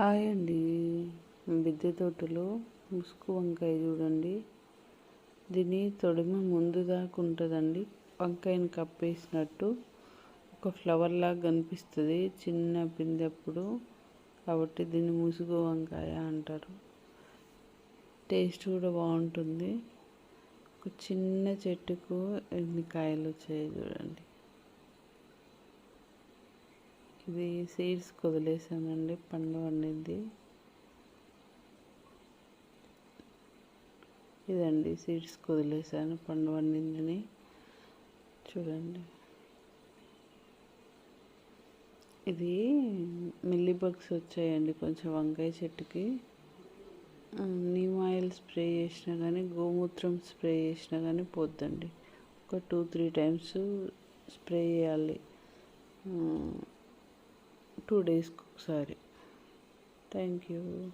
Hi అండి. మిద్దె తోటలో ముసుగు వంకాయ చూడండి. దీని తొడిమ ముందు దాకా ఉంటుందండి. వంకాయని కప్పేసినట్టు ఒక ఫ్లవర్ లాగా కనిపిస్తుంది. చిన్న పిందెప్పుడు కాబట్టి దీన్ని ముసుగు వంకాయ అంటారు. టేస్ట్ కూడా బాగుంటుంది. ఒక చిన్న చెట్టుకు ఎన్ని కాయలు వచ్చాయి చూడండి. ఇది సీడ్స్ వదిలేసానండి పండు వండింది ఇదండి సీడ్స్ వదిలేసాను పండు వండిందని. చూడండి. ఇది మిల్లీ బగ్స్ వచ్చాయండి కొంచెం వంకాయ చెట్టుకి. నీమ్ ఆయిల్ స్ప్రే చేసినా కానీ గోమూత్రం స్ప్రే చేసినా కానీ పోద్దండి. ఒక టూ త్రీ టైమ్స్ స్ప్రే చేయాలి. టూ డేస్కి ఒకసారి. Thank you.